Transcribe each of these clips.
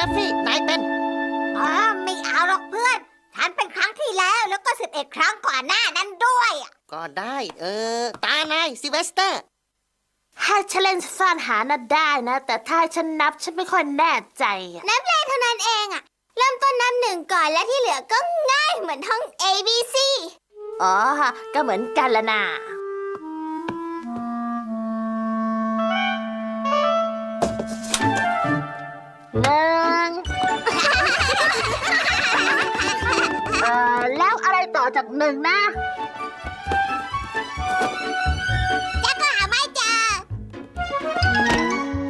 นะฟี่นายเป็น อ๋อไม่เอาหรอกเพื่อน ฉันเป็นครั้งที่แล้วแล้วก็สิบเอ็ดครั้งก่อนหน้านั้นด้วยอะก็ได้ เออ ตานายซิเวสเตอร์ ให้ฉันเล่นซ่อนหาน่ะได้นะ แต่ถ้าให้ฉันนับฉันไม่ค่อยแน่ใจอะนับเลขเท่านั้นเองอะเริ่มต้นนับหนึ่งก่อนและที่เหลือก็ง่ายเหมือนท่อง A B C อ๋อ ก็เหมือนกันละนะ เอ่อแล้วอะไรต่อจากหนึ่งนะจะก็หาไม่เจอ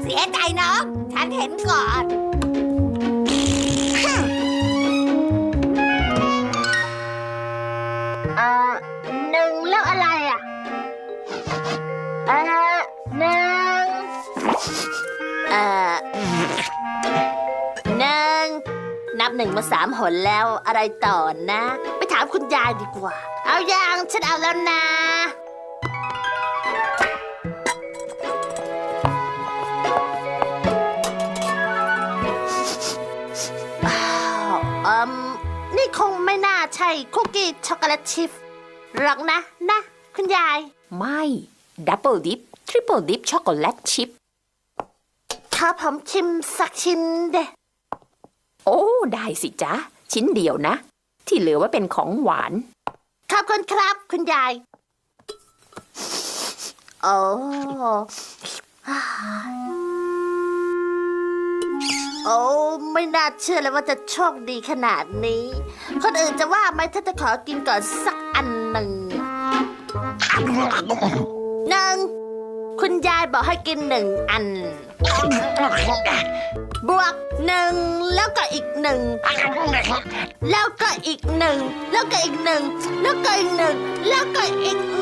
เสียใจน้อง ฉันเห็นก่อน เอ่อหนึ่งแล้วอะไรอะเอ่อหนึ่งเอ่อ หนึ่งมาสามหนแล้วอะไรต่อนะ ไปถามคุณยายดีกว่า เอาอย่างฉันเอาแล้วนะ อ้าวอืมนี่คงไม่น่าใช่คุกกี้ช็อกโกแลตชิพหรอกนะนะ คุณยาย ไม่ดับเบิลดิฟทริปเปิลดิฟช็อกโกแลตชิพ ถ้าผมชิมสักชิ้นเดะ โอ้ ได้สิจ๊ะ ชิ้นเดียวนะ ที่เหลือว่าเป็นของหวาน ขอบคุณครับ คุณยาย โอ้โอ้ไม่น่าเชื่อเลยว่าจะโชคดีขนาดนี้ คนอื่นจะว่าไหมถ้าจะขอกินก่อนสักอันหนึ่งหนึ่งคุณยายบอกให้กินหนึ่งอัน บวกหนึ่งแล้วก็อีกหนึ่งแล้วก็อีกหนึ่งแล้วก็อีกหนึ่งแล้วก็อีกหนึ่งแล้วก็อีกหนึ่ง